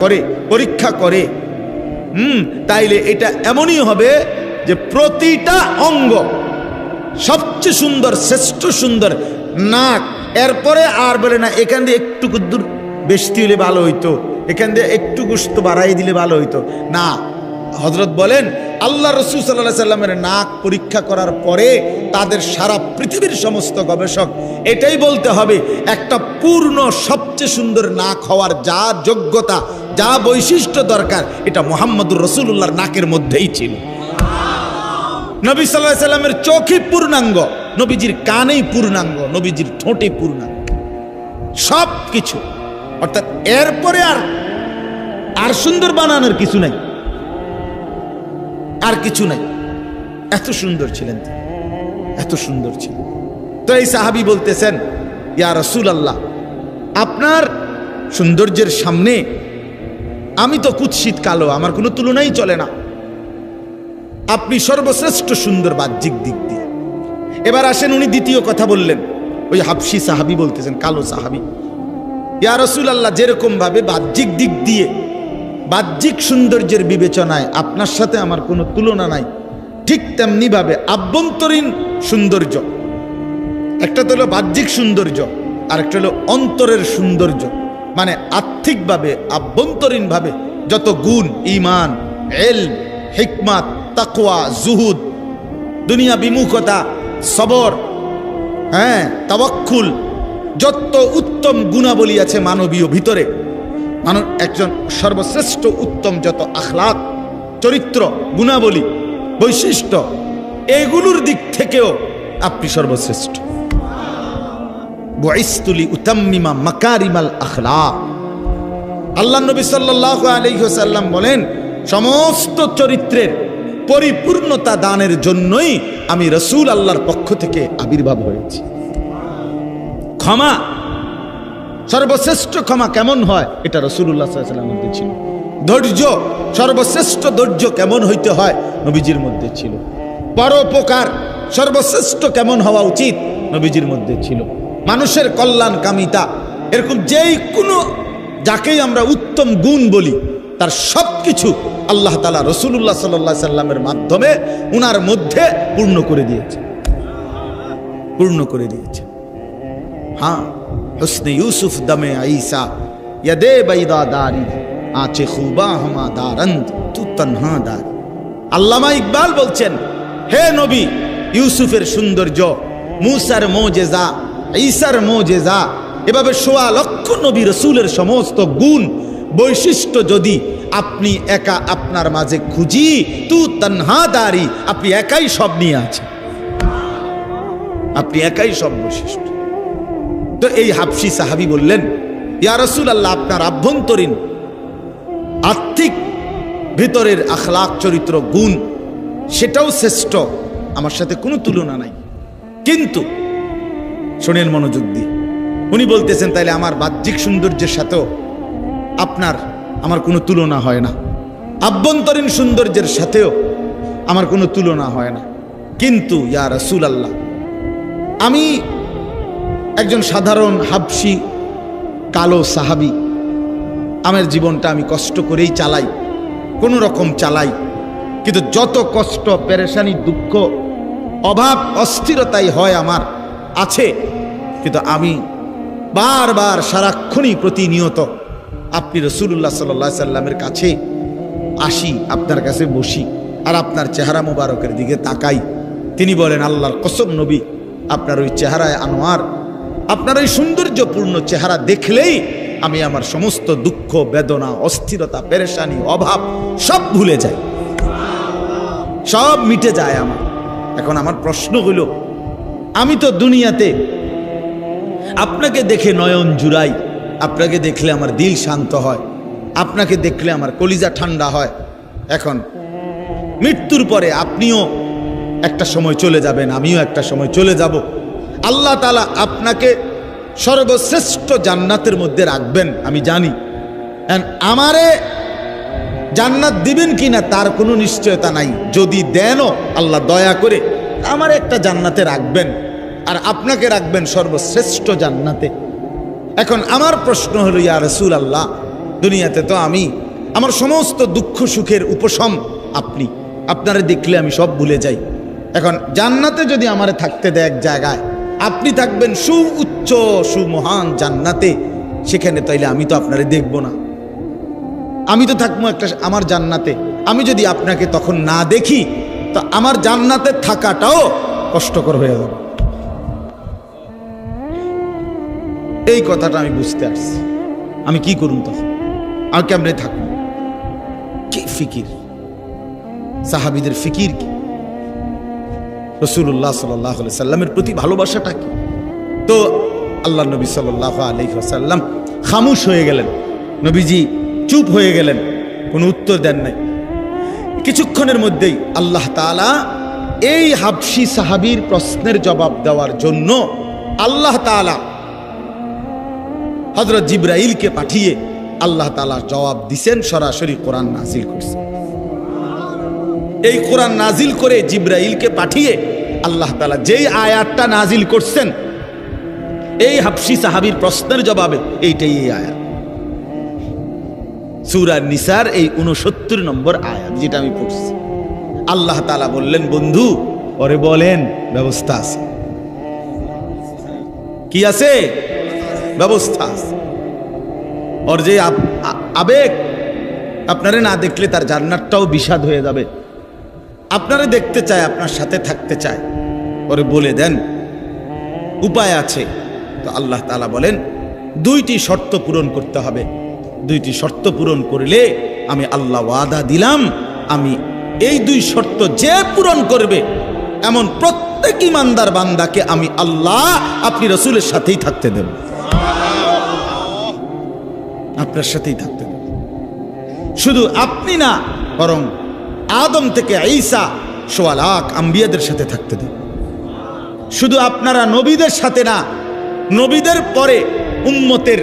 করে, পরীক্ষা করে। হুম, তাইলে এটা এমনই হবে যে প্রতিটা অঙ্গ সবচেয়ে সুন্দর, শ্রেষ্ঠ সুন্দর নাক, এরপরে আর বলে না, এখান দিয়ে একটু দূর বেশি হলে ভালো হইতো, এখান দিয়ে একটু গুস্ত বাড়াই দিলে ভালো হইতো। না হজরত বলেন, আল্লাহ রসুল সাল্লাহ সাল্লামের নাক পরীক্ষা করার পরে তাদের সারা পৃথিবীর সমস্ত গবেষক এটাই বলতে হবে, একটা পূর্ণ, সবচেয়ে সুন্দর নাক হওয়ার যা যোগ্যতা যা বৈশিষ্ট্য দরকার, এটা মোহাম্মদুর রসুল্লাহর নাকের মধ্যেই ছিল। নবী সাল্লাহ সাল্লামের চোখই পূর্ণাঙ্গ, নবীজির কানেই পূর্ণাঙ্গ, নবীজির ঠোঁটে পূর্ণাঙ্গ। সব কিছু অর্থাৎ এরপরে আর আর সুন্দর বানানোর কিছু নাই। আর কিছু নাই। এত সুন্দর ছিলেন এত সুন্দর ছিলেন। তো এই সাহাবি বলতেছেন, ইয়া রসুল আল্লাহ আপনার সৌন্দর্যের সামনে আমি তো কুৎসিত কালো, আমার কোনো তুলনাই চলে না। আপনি সর্বশ্রেষ্ঠ সুন্দর বাহ্যিক দিক দিয়ে। এবার আসেন, উনি দ্বিতীয় কথা বললেন। ওই হাফসি সাহাবি বলতেছেন, কালো সাহাবি। ইয়া রসুল আল্লাহ যেরকম ভাবে বাহ্যিক দিক দিয়ে, বাহ্যিক সৌন্দর্যের বিবেচনায় আপনার সাথে আমার কোনো তুলনা নাই, ঠিক তেমনিভাবে আভ্যন্তরীণ সৌন্দর্য। একটা তো হলো বাহ্যিক সৌন্দর্য আর একটা হলো অন্তরের সৌন্দর্য। মানে আর্থিকভাবে, আভ্যন্তরীণভাবে যত গুণ ইমান এল হিকমাত, তাকওয়া, জুহুদ, দুনিয়া বিমুখতা, সবর হ্যাঁ তাওয়াক্কুল, যত উত্তম গুণাবলী আছে মানবীয় ভিতরে মানব একজন সর্বশ্রেষ্ঠ উত্তম যত আখলাক, চরিত্র, গুণাবলী, বৈশিষ্ট্য, এগুলোর দিক থেকেও আপনি সর্বশ্রেষ্ঠ। বয়স্তুলি উতাম্মিমা মাকারিমাল আখলা আল্লাহ নবী সাল্লাহ আলহ্লাম বলেন, সমস্ত চরিত্রের পরিপূর্ণতা দানের জন্যই আমি রসুল আল্লাহর পক্ষ থেকে আবির্ভাব হয়েছি। ক্ষমা, সর্বশ্রেষ্ঠ ক্ষমা কেমন হয় এটা রসুল্লাহ সাল্লামের মধ্যে ছিল। ধৈর্য, সর্বশ্রেষ্ঠ ধৈর্য কেমন হইতে হয় নবীজির মধ্যে ছিল। পরোপকার, সর্বশ্রেষ্ঠ কেমন হওয়া উচিত নবীজির মধ্যে ছিল। মানুষের কল্যাণ কামিতা। এরকম যেই কোনো যাকেই আমরা উত্তম গুণ বলি, তার সব কিছু আল্লাহ তালা রসুল্লাহ সাল্লা সাল্লামের মাধ্যমে উনার মধ্যে পূর্ণ করে দিয়েছে। পূর্ণ করে দিয়েছে। হ্যাঁ হসনে ইউসুফ দমে আইসা ইয়াদে বাইদা দারি, আচে খুবা হমা দারন্দ তু তনহা দার। আল্লামা ইকবাল বলছেন, হে নবী, ইউসুফের সৌন্দর্য, মুসার মোজেজা ঈসার মোজেজা। এভাবে সোয়া লক্ষ নবী রসুলের সমস্ত গুণ, বৈশিষ্ট্য যদি আপনি একা আপনার মাঝে খুঁজি, তু তন্হা দারি, আপনি একাই সব নিয়ে আছেন। আপনি একাই সব বৈশিষ্ট্য। তো এই হাফসি সাহাবি বললেন, ইয়া রসুল আল্লাহ আপনার আভ্যন্তরীণ আর্থিক ভিতরের আখলাক চরিত্র, গুণ, সেটাও শ্রেষ্ঠ। আমার সাথে কোনো তুলনা নাই। কিন্তু শোনেন মনোযোগ দিয়ে। উনি বলতেছেন, তাইলে আমার বাহ্যিক সৌন্দর্যের সাথেও আপনার আমার কোনো তুলনা হয় না। আভ্যন্তরীণ সৌন্দর্যের সাথেও আমার কোনো তুলনা হয় না। কিন্তু, ইয়া রসুল আল্লাহ আমি একজন সাধারণ হাবসি কালো সাহাবি। আমার জীবনটা আমি কষ্ট করেই চালাই, কোনো রকম চালাই। কিন্তু যত কষ্ট, পেরেশানি, দুঃখ, অভাব, অস্থিরতাই হয় আমার আছে, কিন্তু আমি বারবার সারাক্ষণই প্রতিনিয়ত আপনি রসুল্লাহ সাল্লা সাল্লামের কাছে আসি, আপনার কাছে বসি আর আপনার চেহারা মোবারকের দিকে তাকাই। তিনি বলেন, আল্লাহর কসম নবী, আপনার ওই চেহারায় আনোয়ার, আপনার ওই সৌন্দর্যপূর্ণ চেহারা দেখলেই আমি আমার সমস্ত দুঃখ, বেদনা, অস্থিরতা, পেরেশানি, অভাব সব ভুলে যাই। সব মিটে যায় আমার। এখন আমার প্রশ্ন হইল আমি তো দুনিয়াতে আপনাকে দেখে নয়ন জুড়াই। আপনাকে দেখলে আমার দিল শান্ত হয়। আপনাকে দেখলে আমার কলিজা ঠান্ডা হয়। এখন মৃত্যুর পরে আপনিও একটা সময় চলে যাবেন, আমিও একটা সময় চলে যাব। আল্লাহ তালা আপনাকে সর্বশ্রেষ্ঠ জান্নাতের মধ্যে রাখবেন, আমি জানি। আমারে জান্নাত দিবেন কি না তার কোনো নিশ্চয়তা নাই। যদি দেনও আল্লাহ দয়া করে আমার একটা জান্নাতে রাখবেন। আর আপনাকে রাখবেন সর্বশ্রেষ্ঠ জান্নাতে। এখন আমার প্রশ্ন হলো, ইয়া রসুল আল্লাহ দুনিয়াতে তো আমি, আমার সমস্ত দুঃখ সুখের উপশম আপনি। আপনারে দেখলে আমি সব ভুলে যাই। এখন জান্নাতে যদি আমারে থাকতে দেয় এক জায়গায়, আপনি থাকবেন সু উচ্চ সুমহান জান্নাতে। সেখানে তাইলে আমি তো আপনারে দেখব না। আমি তো থাকব একটা আমার জান্নাতে। আমি যদি আপনাকে তখন না দেখি, তো আমার জান্নাতে থাকাটাও কষ্টকর হয়ে যাবে। এই কথাটা আমি বুঝতে আসছি। আমি কি করুন তখন? আমি কেমনে থাকব কি ফিকির? সাহাবিদের ফিকির কি? রসুল্লাহ সাল্লাহ সাল্লামের প্রতি ভালোবাসাটা কি? তো আল্লাহ নবী সাল্লাহ আলহিহাসাল্লাম খামুশ হয়ে গেলেন। নবীজি চুপ হয়ে গেলেন। কোনো উত্তর দেন নাই। কিছুক্ষণের মধ্যেই আল্লাহ তালা এই হাবসি সাহাবির প্রশ্নের জবাব দেওয়ার জন্য আল্লাহ তালা হজরত জিব্রাইলকে পাঠিয়ে আল্লাহ তালা জবাব দিছেন, সরাসরি কোরআন নাজিল করছে। এই কোরআন নাজিল করে জিব্রাইলকে পাঠিয়ে আল্লাহ তালা যেই আয়াতটা নাজিল করছেন, এই হাফসি সাহাবির প্রশ্নের জবাবে এইটাই এই আয়াত। সুরা নিসার এই উনসত্তর নম্বর আয়াত যেটা আমি পড়ছি। আল্লাহ তালা বললেন, বন্ধু, পরে বলেন, ব্যবস্থা আছে। কি আছে? ব্যবস্থা ওর যে আবেগ, আপনারে না দেখলে তার জান্নাতটাও বিষাদ হয়ে যাবে। আপনারে দেখতে চায়, আপনার সাথে থাকতে চায়। পরে বলে দেন, উপায় আছে। তো আল্লাহ তালা বলেন, দুইটি শর্ত পূরণ করতে হবে। দুইটি শর্ত পূরণ করলে আমি আল্লাহ ওয়াদা দিলাম, আমি এই দুই শর্ত যে পূরণ করবে, এমন প্রত্যেক ইমানদার বান্দাকে আমি আল্লাহ, আপনি রসুলের সাথেই থাকতে দেব। আপনার সাথেই থাকতেন। শুধু আপনি না, বরং আদম থেকে ঈসা সোয়া লাখ আম্বিয়াদের সাথে থাকতে দেন শুধু আপনারা নবীদের সাথে না, নবীদের পরে উম্মতের